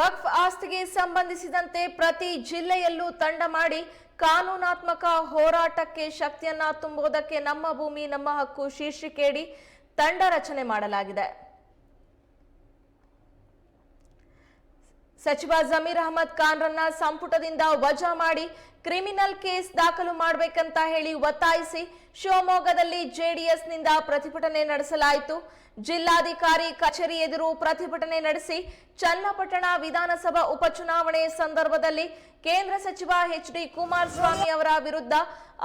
ವಕ್ಫ್ ಆಸ್ತಿಗೆ ಸಂಬಂಧಿಸಿದಂತೆ ಪ್ರತಿ ಜಿಲ್ಲೆಯಲ್ಲೂ ತಂಡ ಮಾಡಿ ಕಾನೂನಾತ್ಮಕ ಹೋರಾಟಕ್ಕೆ ಶಕ್ತಿಯನ್ನ ತುಂಬುವುದಕ್ಕೆ ನಮ್ಮ ಭೂಮಿ, ನಮ್ಮ ಹಕ್ಕು ಶೀರ್ಷಿಕೆಯಡಿ ತಂಡ ರಚನೆ ಮಾಡಲಾಗಿದೆ. ಸಚಿವ ಜಮೀರ್ ಅಹಮದ್ ಖಾನ್ರನ್ನ ಸಂಪುಟದಿಂದ ವಜಾ ಮಾಡಿ ಕ್ರಿಮಿನಲ್ ಕೇಸ್ ದಾಖಲು ಮಾಡಬೇಕಂತ ಹೇಳಿ ಒತ್ತಾಯಿಸಿ ಶಿವಮೊಗ್ಗದಲ್ಲಿ ಜೆಡಿಎಸ್ನಿಂದ ಪ್ರತಿಭಟನೆ ನಡೆಸಲಾಯಿತು. ಜಿಲ್ಲಾಧಿಕಾರಿ ಕಚೇರಿ ಎದುರು ಪ್ರತಿಭಟನೆ ನಡೆಸಿ ಚನ್ನಪಟ್ಟಣ ವಿಧಾನಸಭಾ ಉಪಚುನಾವಣೆ ಸಂದರ್ಭದಲ್ಲಿ ಕೇಂದ್ರ ಸಚಿವ ಎಚ್ ಡಿ ಕುಮಾರಸ್ವಾಮಿ ಅವರ ವಿರುದ್ಧ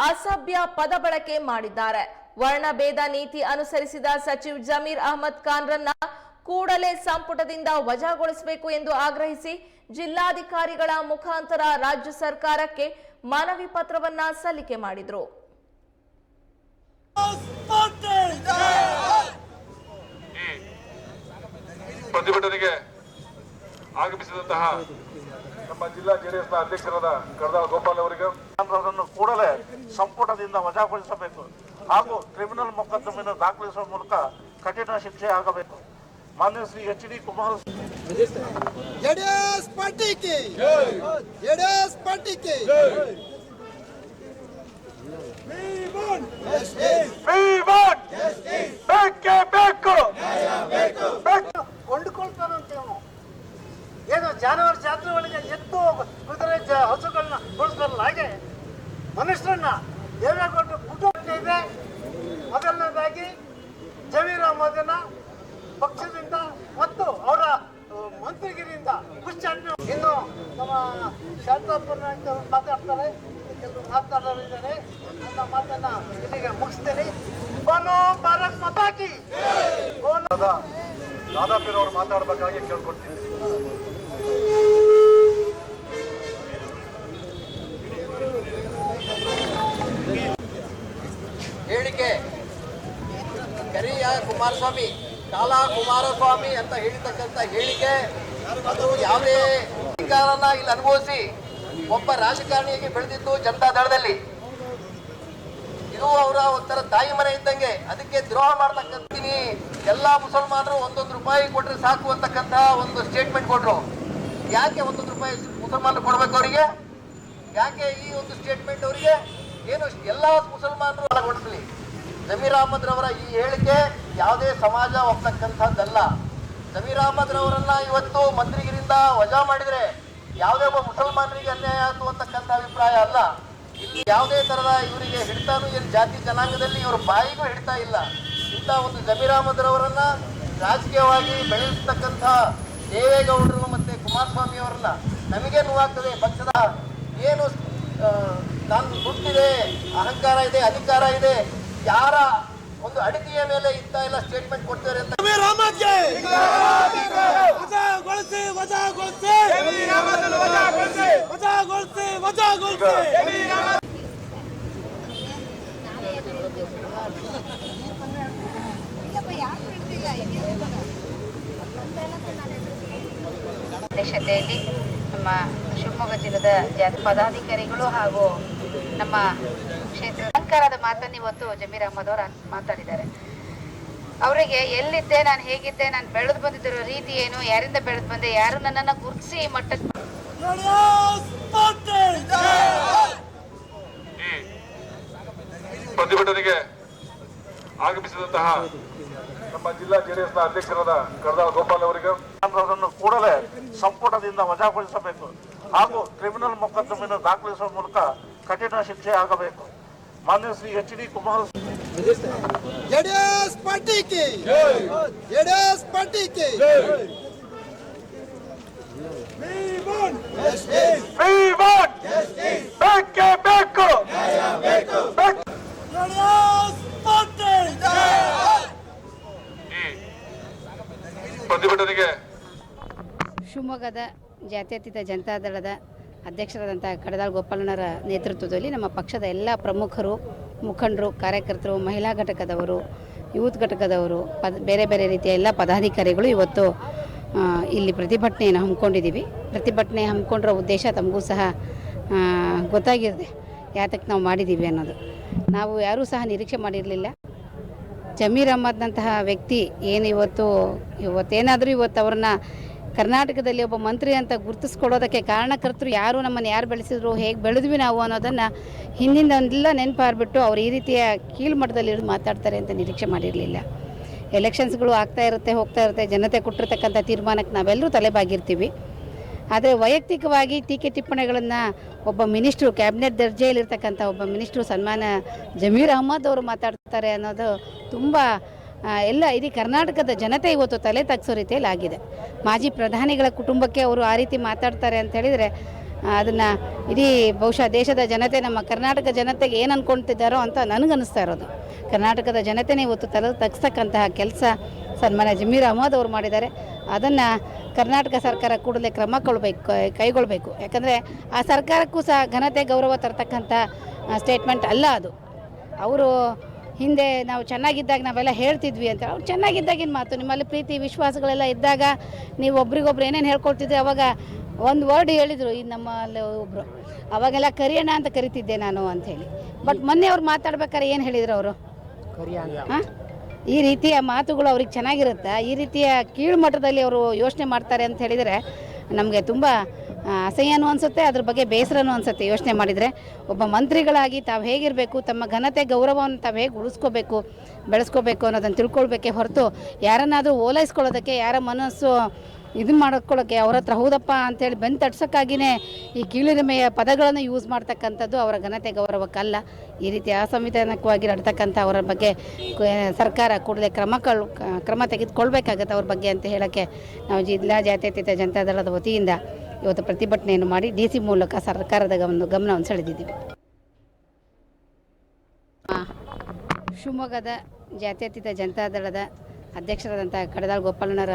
ಅಸಭ್ಯ ಪದ ಬಳಕೆ ಮಾಡಿದ್ದಾರೆ. ವರ್ಣಭೇದ ನೀತಿ ಅನುಸರಿಸಿದ ಸಚಿವ್ ಜಮೀರ್ ಅಹಮದ್ ಖಾನ್ರನ್ನ ಕೂಡಲೇ ಸಂಪುಟದಿಂದ ವಜಾಗೊಳಿಸಬೇಕು ಎಂದು ಆಗ್ರಹಿಸಿ ಜಿಲ್ಲಾಧಿಕಾರಿಗಳ ಮುಖಾಂತರ ರಾಜ್ಯ ಸರ್ಕಾರಕ್ಕೆ ಮನವಿ ಪತ್ರವನ್ನ ಸಲ್ಲಿಕೆ ಮಾಡಿದ್ರು. ಪ್ರತಿಭಟನೆಗೆ ಆಗಮಿಸಿದಂತಹ ನಮ್ಮ ಜಿಲ್ಲಾ ಜೆಡಿಎಸ್ನ ಅಧ್ಯಕ್ಷರಾದ ಕರ್ದಾಳ್ ಗೋಪಾಲ್ ಅವರಿಗೆ ಕೂಡಲೇ ಸಂಪುಟದಿಂದ ವಜಾಗೊಳಿಸಬೇಕು ಹಾಗೂ ಕ್ರಿಮಿನಲ್ ಮೊಕದ್ದಮೆಯನ್ನು ದಾಖಲಿಸುವ ಮೂಲಕ ಕಠಿಣ ಶಿಕ್ಷೆ ಆಗಬೇಕು. ಮಾನ್ಯ Shri H D Kumaraswamy JDS ಪಾರ್ಟಿಗೆ ಜೆಡಿಎಸ್ ಪಾರ್ಟಿಗೆ ಬೇಕೇ ಬೇಕು. ಕೊಂಡುಕೊಳ್ತಾನಂತೆ ಅವನು. ಏನೋ ಜಾನುವಾರು ಜಾತ್ರೆ ಒಳಗೆ ಎತ್ತು ಕುದುರೆ ಹಸುಗಳನ್ನ ಬಳಸ್ತಾರಲ್ಲ ಹಾಗೆ? ಮನುಷ್ಯರನ್ನ ದೇವೇಗೌಡರ ಕುಟುಂಬ ಇದೆ. ಮೊದಲನೇದಾಗಿ ಜಮೀರ್ ಅಹಮದನ್ನ ಪಕ್ಷದಿಂದ ಮತ್ತು ಅವರ ಮಂತ್ರಿಗಿರಿಯಿಂದ ಉಚ್ಚಾಟನೆ ಇನ್ನು ನಮ್ಮ ಶಾಂತಾಪುರ ಮಾತಾಡ್ತಾರೆ. ಕೆಲವು ಮಾತಾಡೋರಿದ್ದಾರೆ ನನ್ನ ಮಾತನ್ನ ಇಲ್ಲಿಗೆ ಮುಗಿಸ್ತೇನೆ. ಭಾರತ್ ಮತಾಕಿ ಅವರು ಮಾತಾಡಬೇಕಾಗಿ ಕೇಳ್ಕೊಡ್ತೀನಿ ಹೇಳಿಕೆ ಕರಿಯ ಕಾಲ ಕುಮಾರಸ್ವಾಮಿ ಅಂತ ಹೇಳಿರ್ತಕ್ಕಂಥ ಹೇಳಿಕೆ, ಅದು ಯಾವುದೇ ಅಧಿಕಾರನ ಇಲ್ಲಿ ಅನುಭವಿಸಿ ಒಬ್ಬ ರಾಜಕಾರಣಿಯಾಗಿ ಬೆಳೆದಿದ್ದು ಜನತಾ ದಳದಲ್ಲಿ. ಇದು ಅವರ ಒಂಥರ ತಾಯಿ ಮನೆ ಇದ್ದಂಗೆ. ಅದಕ್ಕೆ ದ್ರೋಹ ಮಾಡ್ತಕ್ಕಂತೀನಿ. ಎಲ್ಲಾ ಮುಸಲ್ಮಾನರು ಒಂದೊಂದು ರೂಪಾಯಿ ಕೊಟ್ಟರೆ ಸಾಕು ಅಂತಕ್ಕಂಥ ಒಂದು ಸ್ಟೇಟ್ಮೆಂಟ್ ಕೊಟ್ರು. ಯಾಕೆ ಒಂದೊಂದು ರೂಪಾಯಿ ಮುಸಲ್ಮಾನರು ಕೊಡ್ಬೇಕು ಅವರಿಗೆ? ಯಾಕೆ ಈ ಒಂದು ಸ್ಟೇಟ್ಮೆಂಟ್ ಅವರಿಗೆ? ಏನು, ಎಲ್ಲ ಮುಸಲ್ಮಾನರು ಒಳಗೊಡಿಸಲಿ ಜಮೀರ್ ಅಹಮದ್ ಈ ಹೇಳಿಕೆ ಯಾವುದೇ ಸಮಾಜ ಒಪ್ತಕ್ಕಂಥದ್ದಲ್ಲ ಜಮೀರ್ ಅಹಮದ್ ಇವತ್ತು ಮಂತ್ರಿಗಿರಿಂದ ವಜಾ ಮಾಡಿದ್ರೆ ಯಾವುದೇ ಒಬ್ಬ ಮುಸಲ್ಮಾನರಿಗೆ ಅನ್ಯಾಯ ಆಯ್ತು ಅಂತಕ್ಕಂಥ ಅಭಿಪ್ರಾಯ ಅಲ್ಲ. ಇಲ್ಲಿ ಯಾವುದೇ ತರದ ಇವರಿಗೆ ಹಿಡಿತಾನು ಏನು ಜಾತಿ ಜನಾಂಗದಲ್ಲಿ ಇವರು ಬಾಯಿಗೂ ಹಿಡಿತಾ ಇಲ್ಲ. ಇಂಥ ಒಂದು ಜಮೀರ್ ಅಹಮದ್ ರವರನ್ನ ರಾಜಕೀಯವಾಗಿ ಬೆಳೆಸ್ತಕ್ಕಂಥ ದೇವೇಗೌಡರು ಮತ್ತೆ ಕುಮಾರಸ್ವಾಮಿ ಅವರನ್ನ ನಮಗೆ ನೋವಾಗ್ತದೆ. ಪಕ್ಷದ ಏನು ನಾನು ದುಡ್ಡಿದೆ ಅಹಂಕಾರ ಇದೆ, ಅಧಿಕಾರ ಇದೆ ಯಾರ ಒಂದು ಅಡಿಕೆಯ ಮೇಲೆ ಇಂತ ಎಲ್ಲ ಸ್ಟೇಟ್ಮೆಂಟ್ ಕೊಡ್ತಾರೆ ಅಂತ ಅಧ್ಯಕ್ಷತೆಯಲ್ಲಿ ನಮ್ಮ ಶಿವಮೊಗ್ಗ ಜಿಲ್ಲೆದ ಜಾತಿ ಪದಾಧಿಕಾರಿಗಳು ಹಾಗೂ ನಮ್ಮ ಕ್ಷೇತ್ರ ಪ್ರಕಾರದ ಮಾತನ್ನು ಇವತ್ತು ಜಮೀರ್ ಅಹಮದ್ ಅವರು ಮಾತಾಡಿದ್ದಾರೆ. ಅವರಿಗೆ ಎಲ್ಲಿದ್ದೆ ನಾನು ಹೇಗಿದ್ದೆ ನಾನು ಬೆಳೆದು ಬಂದಿದ್ದಿರೋ ರೀತಿ ಏನು ಯಾರಿಂದ ಬೆಳೆದು ಬಂದೆ ಯಾರು ನನ್ನನ್ನು ಗುರುತಿಸಿ ಈ ಮಟ್ಟಕ್ಕೆ ಪ್ರತಿಭಟನೆಗೆ ಆಗಮಿಸಿದಂತಹ ನಮ್ಮ ಜಿಲ್ಲಾ ಜೆಡಿಎಸ್ನ ಅಧ್ಯಕ್ಷರಾದ ಕರ್ದಾಳ ಗೋಪಾಲ್ ಅವರಿಗೆ ಅದನ್ನು ಕೂಡಲೇ ಸಂಪುಟದಿಂದ ವಜಾಗೊಳಿಸಬೇಕು ಹಾಗೂ ಕ್ರಿಮಿನಲ್ ಮೊಕದ್ದಮೆಯನ್ನು ದಾಖಲಿಸುವ ಮೂಲಕ ಕಠಿಣ ಶಿಕ್ಷೆ ಆಗಬೇಕು. ಮಾನ್ಯ Shri H D Kumaraswamy JDS ಪಾರ್ಟಿಗೆ ಜೆಡಿಎಸ್ ಪಾರ್ಟಿಗೆ ಬೇಕೇ ಬೇಕು! ಪ್ರತಿಭಟನೆಗೆ ಶಿವಮೊಗ್ಗದ ಜಾತ್ಯತೀತ ಜನತಾದಳದ ಅಧ್ಯಕ್ಷರಾದಂಥ ಕಡದಾಳ್ ಗೋಪಾಲನರ ನೇತೃತ್ವದಲ್ಲಿ ನಮ್ಮ ಪಕ್ಷದ ಎಲ್ಲ ಪ್ರಮುಖರು, ಮುಖಂಡರು, ಕಾರ್ಯಕರ್ತರು, ಮಹಿಳಾ ಘಟಕದವರು, ಯೂತ್ ಘಟಕದವರು, ಪದ, ಬೇರೆ ಬೇರೆ ರೀತಿಯ ಎಲ್ಲ ಪದಾಧಿಕಾರಿಗಳು ಇವತ್ತು ಇಲ್ಲಿ ಪ್ರತಿಭಟನೆಯನ್ನು ಹಮ್ಮಿಕೊಂಡಿದ್ದೀವಿ. ಪ್ರತಿಭಟನೆ ಹಮ್ಮಿಕೊಂಡಿರೋ ಉದ್ದೇಶ ತಮಗೂ ಸಹ ಗೊತ್ತಾಗಿರದೆ ಯಾತಕ್ಕೆ ನಾವು ಮಾಡಿದ್ದೀವಿ ಅನ್ನೋದು. ನಾವು ಯಾರೂ ಸಹ ನಿರೀಕ್ಷೆ ಮಾಡಿರಲಿಲ್ಲ. ಜಮೀರ್ ಅಹ್ಮದ್ನಂತಹ ವ್ಯಕ್ತಿ ಏನು ಇವತ್ತು, ಇವತ್ತೇನಾದರೂ ಇವತ್ತು ಅವ್ರನ್ನ ಕರ್ನಾಟಕದಲ್ಲಿ ಒಬ್ಬ ಮಂತ್ರಿ ಅಂತ ಗುರುತಿಸ್ಕೊಡೋದಕ್ಕೆ ಕಾರಣಕರ್ತರು ಯಾರು, ನಮ್ಮನ್ನು ಯಾರು ಬೆಳೆಸಿದ್ರು, ಹೇಗೆ ಬೆಳೆದ್ವಿ ನಾವು ಅನ್ನೋದನ್ನು ಹಿಂದಿಂದೆಲ್ಲ ನೆನಪಾರ್ಬಿಟ್ಟು ಅವ್ರು ಈ ರೀತಿಯ ಕೀಳ್ಮಟ್ಟದಲ್ಲಿ ಇರೋದು ಮಾತಾಡ್ತಾರೆ ಅಂತ ನಿರೀಕ್ಷೆ ಮಾಡಿರಲಿಲ್ಲ. ಎಲೆಕ್ಷನ್ಸ್ಗಳು ಆಗ್ತಾ ಇರುತ್ತೆ, ಹೋಗ್ತಾ ಇರುತ್ತೆ, ಜನತೆ ಕೊಟ್ಟಿರ್ತಕ್ಕಂಥ ತೀರ್ಮಾನಕ್ಕೆ ನಾವೆಲ್ಲರೂ ತಲೆಬಾಗಿರ್ತೀವಿ. ಆದರೆ ವೈಯಕ್ತಿಕವಾಗಿ ಟೀಕೆ ಟಿಪ್ಪಣಿಗಳನ್ನು ಒಬ್ಬ ಮಿನಿಸ್ಟ್ರು, ಕ್ಯಾಬಿನೆಟ್ ದರ್ಜೆಯಲ್ಲಿರ್ತಕ್ಕಂಥ ಒಬ್ಬ ಮಿನಿಸ್ಟ್ರು ಸನ್ಮಾನ ಜಮೀರ್ ಅಹಮದ್ ಅವರು ಮಾತಾಡ್ತಾರೆ ಅನ್ನೋದು ತುಂಬ ಎಲ್ಲ ಇಡೀ ಕರ್ನಾಟಕದ ಜನತೆ ಇವತ್ತು ತಲೆ ತಗ್ಸೋ ರೀತಿಯಲ್ಲಿ ಆಗಿದೆ. ಮಾಜಿ ಪ್ರಧಾನಿಗಳ ಕುಟುಂಬಕ್ಕೆ ಅವರು ಆ ರೀತಿ ಮಾತಾಡ್ತಾರೆ ಅಂತ ಹೇಳಿದರೆ ಅದನ್ನು ಇಡೀ ಬಹುಶಃ ದೇಶದ ಜನತೆ, ನಮ್ಮ ಕರ್ನಾಟಕ ಜನತೆಗೆ ಏನು ಅಂದ್ಕೊಳ್ತಿದ್ದಾರೋ ಅಂತ ನನಗನ್ನಿಸ್ತಾ ಇರೋದು. ಕರ್ನಾಟಕದ ಜನತೆನೇ ಇವತ್ತು ತಲೆ ತಗ್ಸ್ತಕ್ಕಂತಹ ಕೆಲಸ ಸನ್ಮಾನ ಜಮೀರ್ ಅಹಮದ್ ಅವರು ಮಾಡಿದ್ದಾರೆ. ಅದನ್ನು ಕರ್ನಾಟಕ ಸರ್ಕಾರ ಕೂಡಲೇ ಕ್ರಮ ಕೊಳ್ಬೇಕು ಕೈಗೊಳ್ಳಬೇಕು ಯಾಕಂದರೆ ಆ ಸರ್ಕಾರಕ್ಕೂ ಸಹ ಘನತೆ ಗೌರವ ತರ್ತಕ್ಕಂಥ ಸ್ಟೇಟ್ಮೆಂಟ್ ಅಲ್ಲ ಅದು. ಅವರು ಹಿಂದೆ ನಾವು ಚೆನ್ನಾಗಿದ್ದಾಗ ನಾವೆಲ್ಲ ಹೇಳ್ತಿದ್ವಿ ಅಂತ ಅವ್ರು ಚೆನ್ನಾಗಿದ್ದಾಗಿನ ಮಾತು. ನಿಮ್ಮಲ್ಲಿ ಪ್ರೀತಿ ವಿಶ್ವಾಸಗಳೆಲ್ಲ ಇದ್ದಾಗ ನೀವು ಒಬ್ರಿಗೊಬ್ರು ಏನೇನು ಹೇಳ್ಕೊಡ್ತಿದ್ರಿ ಅವಾಗ ಒಂದು ವರ್ಡ್ ಹೇಳಿದರು ಈ ನಮ್ಮಲ್ಲಿ ಒಬ್ಬರು ಅವಾಗೆಲ್ಲ ಕರಿಯಣ ಅಂತ ಕರಿತಿದ್ದೆ ನಾನು ಅಂಥೇಳಿ ಬಟ್ ಮೊನ್ನೆ ಅವ್ರು ಮಾತಾಡ್ಬೇಕಾದ್ರೆ ಏನು ಹೇಳಿದರು ಅವರು? ಹಾಂ? ಈ ರೀತಿಯ ಮಾತುಗಳು ಅವ್ರಿಗೆ ಚೆನ್ನಾಗಿರುತ್ತಾ? ಈ ರೀತಿಯ ಕೀಳು ಮಟ್ಟದಲ್ಲಿ ಅವರು ಯೋಚನೆ ಮಾಡ್ತಾರೆ ಅಂತ ಹೇಳಿದರೆ ನಮಗೆ ತುಂಬ ಅಸಹ್ಯನೂ ಅನಿಸುತ್ತೆ, ಅದ್ರ ಬಗ್ಗೆ ಬೇಸರನೂ ಅನಿಸುತ್ತೆ. ಯೋಚನೆ ಮಾಡಿದರೆ ಒಬ್ಬ ಮಂತ್ರಿಗಳಾಗಿ ತಾವು ಹೇಗಿರಬೇಕು, ತಮ್ಮ ಘನತೆ, ಗೌರವವನ್ನು ತಾವು ಹೇಗೆ ಉಳಿಸ್ಕೋಬೇಕು, ಬೆಳೆಸ್ಕೋಬೇಕು ಅನ್ನೋದನ್ನು ತಿಳ್ಕೊಳ್ಬೇಕೇ ಹೊರತು ಯಾರನ್ನಾದರೂ ಓಲೈಸ್ಕೊಳ್ಳೋದಕ್ಕೆ, ಯಾರ ಮನಸ್ಸು ಇದು ಮಾಡ್ಕೊಳ್ಳೋಕ್ಕೆ ಅವ್ರ ಹತ್ರ ಹೌದಪ್ಪ ಅಂತೇಳಿ ಬೆನ್ನು ತಡ್ಸೋಕ್ಕಾಗಿಯೇ ಈ ಕೀಳಿರಿಮೆಯ ಪದಗಳನ್ನು ಯೂಸ್ ಮಾಡ್ತಕ್ಕಂಥದ್ದು ಅವರ ಘನತೆ, ಗೌರವಕ್ಕಲ್ಲ. ಈ ರೀತಿ ಅಸಂವಿಧಾನಕವಾಗಿ ನಡ್ತಕ್ಕಂಥ ಅವರ ಬಗ್ಗೆ ಸರ್ಕಾರ ಕೂಡಲೇ ಕ್ರಮ ಕ್ರಮ ತೆಗೆದುಕೊಳ್ಬೇಕಾಗತ್ತೆ ಅವ್ರ ಬಗ್ಗೆ ಅಂತ ಹೇಳೋಕ್ಕೆ ನಾವು ಜಿಲ್ಲಾ ಜಾತ್ಯತೀತ ಜನತಾದಳದ ವತಿಯಿಂದ. ಇವತ್ತು ಪ್ರತಿಭಟನೆಯನ್ನು ಮಾಡಿ ಡಿ ಸಿ ಮೂಲಕ ಸರ್ಕಾರದ ಒಂದು ಗಮನವನ್ನು ಸೆಳೆದಿದ್ದೀವಿ. ಶಿವಮೊಗ್ಗದ ಜಾತ್ಯತೀತ ಜನತಾದಳದ ಅಧ್ಯಕ್ಷರಾದಂಥ ಕಡದಾಳ್ ಗೋಪಾಲಣ್ಣರ